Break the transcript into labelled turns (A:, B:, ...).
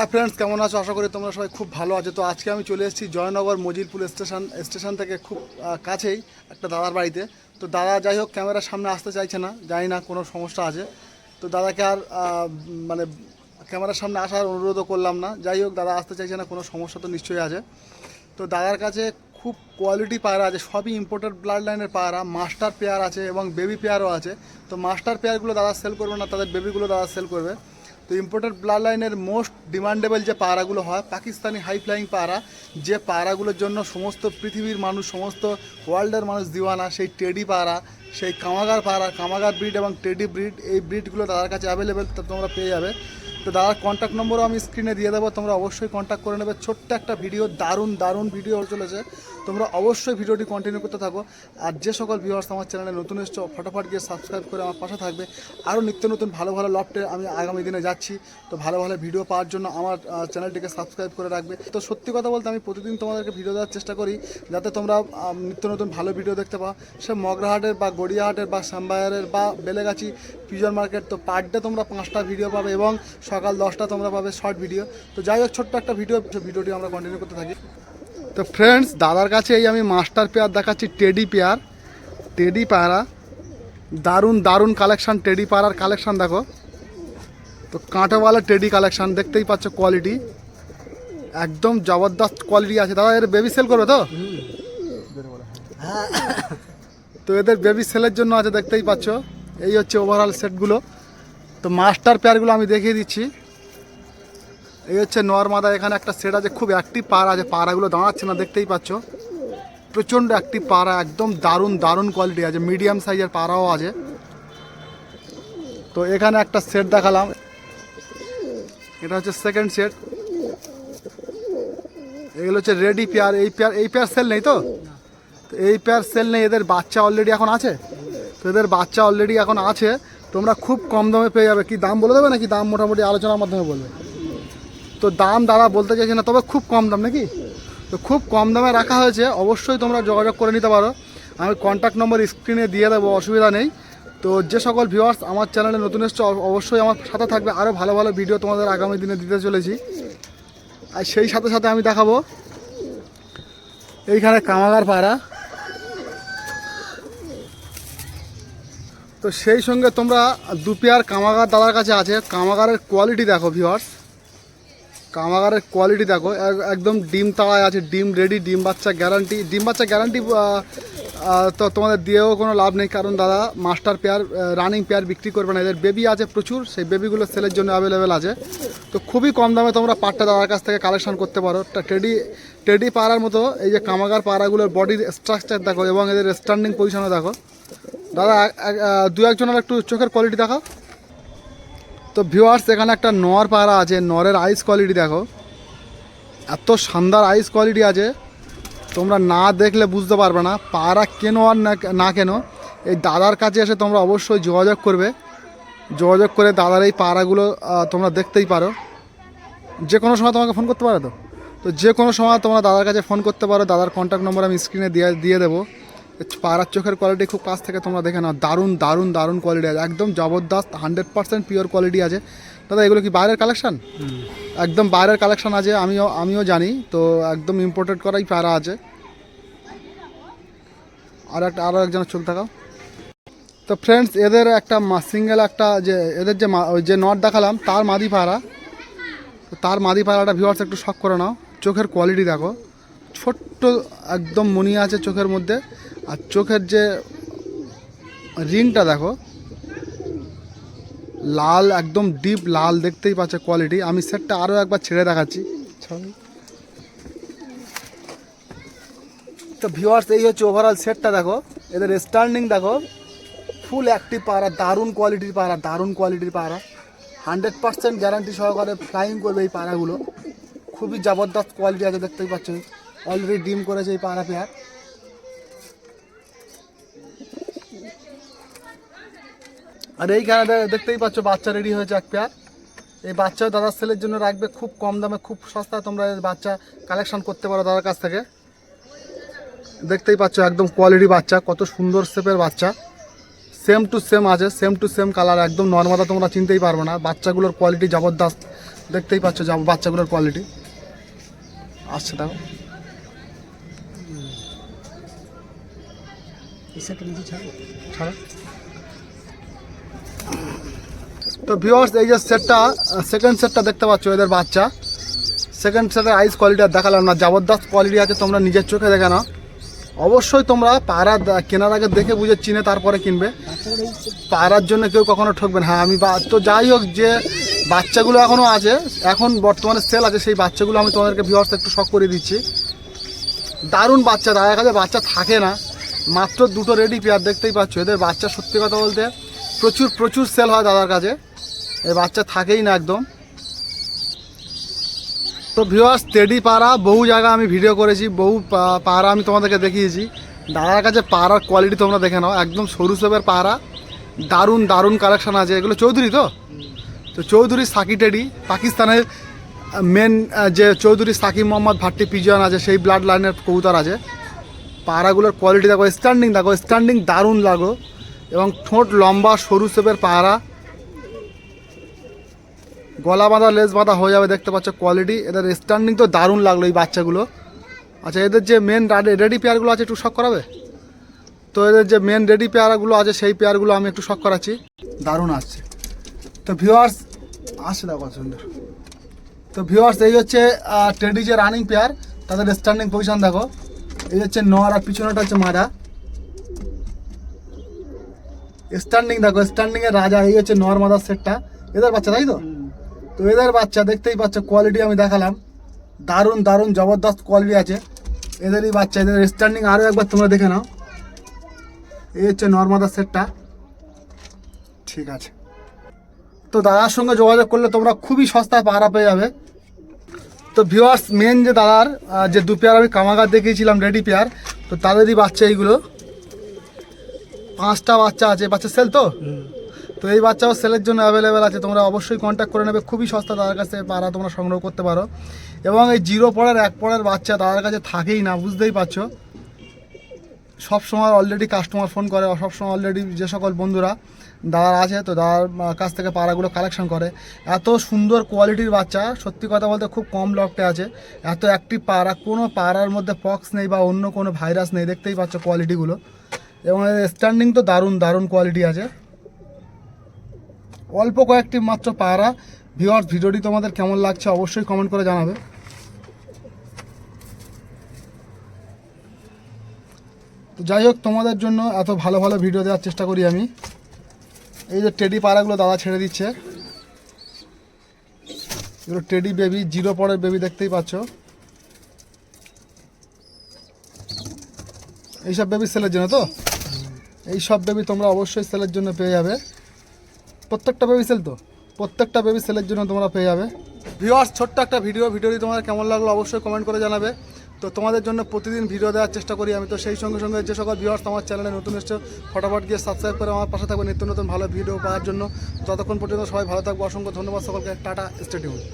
A: হ্যাঁ ফ্রেন্ডস কেমন আছো? আশা করি তোমরা সবাই খুব ভালো আছো। তো আজকে আমি চলে এসেছি জয়নগর মজিলপুর স্টেশন স্টেশন থেকে খুব কাছেই একটা দাদার বাড়িতে। তো দাদা যাই হোক, ক্যামেরার সামনে আসতে চাইছে না, জানি না কোনো সমস্যা আছে। তো দাদাকে আর মানে ক্যামেরার সামনে আসার অনুরোধও করলাম না। যাই হোক, দাদা আসতে চাইছে না, কোনো সমস্যা তো নিশ্চয়ই আছে। তো দাদার কাছে খুব কোয়ালিটি পায়রা আছে, সবই ইম্পোর্টেড ব্লাড লাইনের পায়রা মাস্টার পেয়ার আছে এবং বেবি পেয়ারও আছে। তো মাস্টার পেয়ারগুলো দাদা সেল করবে না, তাদের বেবিগুলো দাদা সেল করবে। তো ইম্পোর্টেড ব্লাড লাইনের মোস্ট ডিমান্ডেবল যে পাড়াগুলো হয়, পাকিস্তানি হাই ফ্লাইং পায়রা যে পাড়াগুলোর জন্য সমস্ত পৃথিবীর মানুষ, সমস্ত ওয়ার্ল্ডের মানুষ দিওয়ানা, সেই টেডি পায়রা সেই কামাগার পায়রা কামাগার ব্রিড এবং টেডি ব্রিড এই ব্রিডগুলো তাদের কাছে অ্যাভেলেবেল তোমরা পেয়ে যাবে। তো দাদার কন্ট্যাক্ট নম্বরও আমি স্ক্রিনে দিয়ে দেবো। তোমরা অবশ্যই কন্ট্যাক্ট করে নেবে। ছোট্ট একটা ভিডিও দারুণ দারুণ ভিডিও চলেছে। তোমরা অবশ্যই ভিডিওটি কন্টিনিউ করতে থাকো। আর যে সকল ভিউয়ার্স আমার চ্যানেলে নতুন এসছো, ফটাফট গিয়ে সাবস্ক্রাইব করে আমার পাশে থাকবে। আরও নিত্য নতুন ভালো ভালো লফটে আমি আগামী দিনে যাচ্ছি। তো ভালো ভালো ভিডিও পাওয়ার জন্য আমার চ্যানেলটিকে সাবস্ক্রাইব করে রাখবে। তো সত্যি কথা বলতে আমি প্রতিদিন তোমাদেরকে ভিডিও দেওয়ার চেষ্টা করি, যাতে তোমরা নিত্য নতুন ভালো ভিডিও দেখতে পাও। সে মগরাহাটের বা গড়িয়াহাটের বা শ্যামবাজারের বা বেলেগাছি পিজন মার্কেট, তো পার ডে তোমরা পাঁচটা ভিডিও পাবে এবং সকাল দশটা তোমরা পাবে শর্ট ভিডিও তো যাই হোক ছোট্ট একটা ভিডিও ভিডিওটি আমরা কন্টিনিউ করতে থাকি। তো ফ্রেন্ডস দাদার কাছে এই আমি মাস্টার পেয়ার দেখাচ্ছি টেডি পেয়ার। টেডি পায়রা। দারুণ দারুণ কালেকশান টেডি পায়রার কালেকশান দেখো। তো কাঁটাওয়ালা টেডি কালেকশান দেখতেই পাচ্ছ কোয়ালিটি একদম জবরদস্ত কোয়ালিটি আছে। দাদা এর বেবি সেল করবে তো? তো এদের বেবি সেলের জন্য আছে দেখতেই পাচ্ছ। এই হচ্ছে ওভারঅল সেটগুলো তো মাস্টার পেয়ারগুলো আমি দেখিয়ে দিচ্ছি। এই হচ্ছে নর্মাদা, এখানে একটা সেট আছে, খুব অ্যাক্টিভ পাড়া আছে, পাড়াগুলো দাঁড়াচ্ছে না, দেখতেই পাচ্ছ। প্রচণ্ড অ্যাক্টিভ পাড়া, একদম দারুণ দারুণ কোয়ালিটি আছে মিডিয়াম সাইজের পাড়াও আছে। তো এখানে একটা সেট দেখালাম। এটা হচ্ছে সেকেন্ড সেট এগুলো হচ্ছে রেডি পেয়ার এই পেয়ার এই পেয়ার সেল নেই তো? তো এই পেয়ার সেল নেই, এদের বাচ্চা অলরেডি এখন আছে? তো এদের বাচ্চা অলরেডি এখন আছে। তোমরা খুব কম দামে পেয়ে যাবে। কি দাম বলে দেবে নাকি? দাম মোটামুটি আলোচনার মাধ্যমে বলবে। তো দাম দাদা বলতে চাইছে না, তবে খুব কম দাম নাকি? তো খুব কম দামে রাখা হয়েছে, অবশ্যই তোমরা যোগাযোগ করে নিতে পারো। আমি কন্ট্যাক্ট নম্বর স্ক্রিনে দিয়ে দেবো, অসুবিধা নেই। তো যে সকল ভিউয়ার্স আমার চ্যানেলে নতুন এসছে অবশ্যই আমার সাথে থাকবে। আরও ভালো ভালো ভিডিও তোমাদের আগামী দিনে দিতে চলেছি। আর সেই সাথে সাথে আমি দেখাবো। এইখানে কামাগার পাড়া। তো সেই সঙ্গে তোমরা দু পেয়ার কামাগার দাদার কাছে আছে। কামাগারের কোয়ালিটি দেখো ভিওয়ার্স কামাগারের কোয়ালিটি দেখো। একদম ডিম তাড়ায় আছে, ডিম রেডি ডিম বাচ্চা গ্যারান্টি ডিম বাচ্চা গ্যারান্টি তো তোমাদের দিয়েও কোনো লাভ নেই, কারণ দাদা মাস্টার পেয়ার রানিং পেয়ার বিক্রি করবে না। এদের বেবি আছে প্রচুর, সেই বেবিগুলো সেলের জন্য অ্যাভেলেবেল আছে। তো খুবই কম দামে তোমরা পাটটা দাদার কাছ থেকে কালেকশন করতে পারো। টেডি টেডি পাড়ার মতো, এই যে কামাগার পাড়াগুলোর বডির স্ট্রাকচার দেখো এবং এদের স্ট্যান্ডিং পজিশনও দেখো। দাদা দু একজনের একটু চোখের কোয়ালিটি দেখো তো ভিউয়ার্স এখানে একটা নর পায়রা আছে নরের আইস কোয়ালিটি দেখো। এত শানদার আইস কোয়ালিটি আছে তোমরা না দেখলে বুঝতে পারবে না পায়রা কেন আর না- কেন? এই দাদার কাছে এসে তোমরা অবশ্যই যোগাযোগ করবে। যোগাযোগ করে দাদার এই আহ, তোমরা দেখতেই পারো। যে কোনো সময় তোমাকে ফোন করতে পারো তো? তো যে কোনো সময় তোমরা দাদার কাছে ফোন করতে পারো দাদার কন্ট্যাক্ট নম্বর আমি স্ক্রিনে দিয়ে দিয়ে দেবো। পাড়ার চোখের কোয়ালিটি খুব কাছ থেকে তোমরা দেখে নাও। দারুণ দারুণ দারুণ কোয়ালিটি আছে। একদম জবরদস্ত হান্ড্রেড পার্সেন্ট পিওর কোয়ালিটি আছে। দাদা এগুলো কি বাইরের কালেকশান একদম বাইরের কালেকশান আছে আমিও আমিও জানি। তো একদম ইম্পোর্টেড করাই পায়রা আছে। আর একটা আরও একজনের চোখ দেখাও। তো ফ্রেন্ডস এদের একটা সিঙ্গেল একটা যে এদের যে যে নট দেখালাম তার মাদি পায়রা তো তার মাদি পায়রাটা ভিউয়ার্স একটু শখ করে নাও। চোখের কোয়ালিটি দেখো। ছোট্ট একদম মনি আছে চোখের মধ্যে। আর চোখের যে রিংটা দেখো, লাল, একদম ডিপ লাল দেখতেই পাচ্ছে কোয়ালিটি আমি সেটটা আরও একবার ছেড়ে দেখাচ্ছি। তো ভিউয়ার্স এই হচ্ছে ওভারঅল সেটটা দেখো। এদের স্ট্যান্ডিং দেখো। ফুল অ্যাক্টিভ পায়রা দারুণ কোয়ালিটির পায়রা দারুণ কোয়ালিটির পায়রা হান্ড্রেড পার্সেন্ট গ্যারান্টি সহকারে ফ্লাইং করবে এই পায়রাগুলো খুবই জবরদস্ত কোয়ালিটি আছে, দেখতেই পাচ্ছ। অলরেডি ডিম করেছে এই পায়রা পেয়ার আর এইখানে দেখতেই পাচ্ছ বাচ্চা রেডি হয়েছে এক পেয়ার এই বাচ্চা দাদার ছেলের জন্য রাখবে খুব কম দামে খুব সস্তা। তোমরা এই বাচ্চা কালেকশন করতে পারো দাদার কাছ থেকে। দেখতেই পাচ্ছ একদম কোয়ালিটি বাচ্চা কত সুন্দর শেপের বাচ্চা। সেম টু সেম আছে সেম টু সেম কালার একদম নর্মাদা তোমরা চিনতেই পারবে না। বাচ্চাগুলোর কোয়ালিটি জবরদস্ত। দেখতেই পাচ্ছ বাচ্চাগুলোর কোয়ালিটি আসছে দেখো। ছাড়ো। তো ভিউয়ার্স এই যে সেটটা সেকেন্ড সেটটা দেখতে পাচ্ছ এদের বাচ্চা। সেকেন্ড সেটের আইস কোয়ালিটি আর দেখালাম না, জবরদস্ত কোয়ালিটি আছে, তোমরা নিজের চোখে দেখে নাও। অবশ্যই তোমরা দা- কেনার আগে দেখে বুঝে চিনে তারপরে কিনবে। পাড়ার জন্য কেউ কখনো ঠকবেন হ্যাঁ আমি তো যাই হোক যে বাচ্চাগুলো এখনও আছে, এখন বর্তমানে সেল আছে, সেই বাচ্চাগুলো আমি তোমাদেরকে ভিউয়ার্স একটু শখ করে দিচ্ছি। দারুণ বাচ্চা দেখা কাছে বাচ্চা থাকে না। মাত্র দুটো রেডি পেয়ার দেখতেই পাচ্ছ, এদের বাচ্চা সত্যি কথা বলতে প্রচুর প্রচুর সেল হয় দাদার কাছে। এই বাচ্চা থাকেই না একদম। তো ভিওয়ার্স টেডি পাড়া বহু জায়গা আমি ভিডিও করেছি, বহু পাড়া আমি তোমাদেরকে দেখিয়েছি। দাদার কাছে পাড়ার কোয়ালিটি তোমরা দেখে নাও, একদম সরু সবের পাড়া, দারুণ দারুণ কালেকশন আছে। এগুলো চৌধুরী তো? তো চৌধুরী, সাকি টেডি, পাকিস্তানের মেন যে চৌধুরী সাকিব মোহাম্মদ ভাট্টি পিজন আছে, সেই ব্লাড লাইনের কবুতর আছে। পাড়াগুলোর কোয়ালিটি দেখো স্ট্যান্ডিং দেখো স্ট্যান্ডিং দারুণ লাগো। এবং ঠোঁট লম্বা, সরু সেপের পাড়া গলা বাঁধা, লেজ বাঁধা হয়ে যাবে, দেখতে পাচ্ছ কোয়ালিটি এদের স্ট্যান্ডিং তো দারুণ লাগল এই বাচ্চাগুলো। আচ্ছা এদের যে মেন রেডি পেয়ারগুলো আছে, একটু শখ করাবে? তো এদের যে মেন রেডি পেয়ারগুলো আছে, সেই পেয়ারগুলো আমি একটু শখ করাচ্ছি। দারুণ আসছে। তো ভিউয়ার্স আসছে দেখো, সুন্দর। তো ভিউয়ার্স এই হচ্ছে টেডি যে রানিং পেয়ার তাদের স্ট্যান্ডিং পজিশন দেখো। এই হচ্ছে নর আর পিছনেটা হচ্ছে মাদা স্ট্যান্ডিং দেখো স্ট্যান্ডিং এর রাজা এই হচ্ছে নর মাদার সেটটা এদের বাচ্চা, তাই তো? তো এদের বাচ্চা, দেখতেই পাচ্ছ কোয়ালিটি আমি দেখালাম। দারুণ দারুণ, জবরদস্ত কোয়ালিটি আছে। এদেরই বাচ্চা, এদের স্ট্যান্ডিং আরও একবার তোমরা দেখে নাও। এই হচ্ছে নর্মাদার সেটটা ঠিক আছে। তো দাদার সঙ্গে যোগাযোগ করলে তোমরা খুবই সস্তায় পাহারা পেয়ে যাবে। তো ভিউয়ার্স মেন যে দাদার যে দু পেয়ার আমি কামাগার দেখিয়েছিলাম রেডি পেয়ার তো তাদেরই বাচ্চা এইগুলো। পাঁচটা বাচ্চা আছে বাচ্চা সেল তো? তো এই বাচ্চাও সেলের জন্য অ্যাভেলেবেল আছে, তোমরা অবশ্যই কন্ট্যাক্ট করে নেবে, খুবই সস্তা তাদের কাছে পাড়া তোমরা সংগ্রহ করতে পারো। এবং এই জিরো পড়ার, এক পড়ার বাচ্চা তাদের কাছে থাকেই না, বুঝতেই পারছ? সব সময় অলরেডি কাস্টমার ফোন করে, সব সময় অলরেডি যে সকল বন্ধুরা দাদার আছে, তো দাদার কাছ থেকে পাড়াগুলো কালেকশন করে। এত সুন্দর কোয়ালিটির বাচ্চা, সত্যি কথা বলতে খুব কম লকটে আছে। এত একটি পাড়া, কোনো পাড়ার মধ্যে পক্স নেই বা অন্য কোনো ভাইরাস নেই, দেখতেই পাচ্ছ কোয়ালিটিগুলো এবং স্ট্যান্ডিং তো দারুণ দারুণ কোয়ালিটি আছে। অল্প কয়েকটি মাত্র পায়রা ভিওয়ার্স ভিডিওটি তোমাদের কেমন লাগছে অবশ্যই কমেন্ট করে জানাবে। তো যাই হোক, তোমাদের জন্য এত ভালো ভালো ভিডিও দেওয়ার চেষ্টা করি আমি। এই যে টেডি পাড়াগুলো দাদা ছেড়ে দিচ্ছে। এগুলো টেডি বেবি জিরো পরের বেবি দেখতেই পাচ্ছ। এইসব বেবি সেলের জন্য তো? এই সব বেবি তোমরা অবশ্যই সেলের জন্য পেয়ে যাবে। প্রত্যেকটা বেবি সেল তো? প্রত্যেকটা বেবি সেলের জন্য তোমরা পেয়ে যাবে। ভিউয়ার্স ছোট্ট একটা ভিডিও ভিডিওটি তোমাদের কেমন লাগল অবশ্যই কমেন্ট করে জানাবে। তো তোমাদের জন্য প্রতিদিন ভিডিও দেওয়ার চেষ্টা করি আমি। তো সেই সঙ্গে সঙ্গে যে সকল ভিউয়ার্স আমার চ্যানেলে নতুন এসছে, ফটাফট গিয়ে সাবস্ক্রাইব করে আমার পাশে থাকবে। নিত্য নতুন ভালো ভিডিও পাওয়ার জন্য। ততক্ষণ পর্যন্ত সবাই ভালো থাকব। অসংখ্য ধন্যবাদ সকলকে। Tata stadium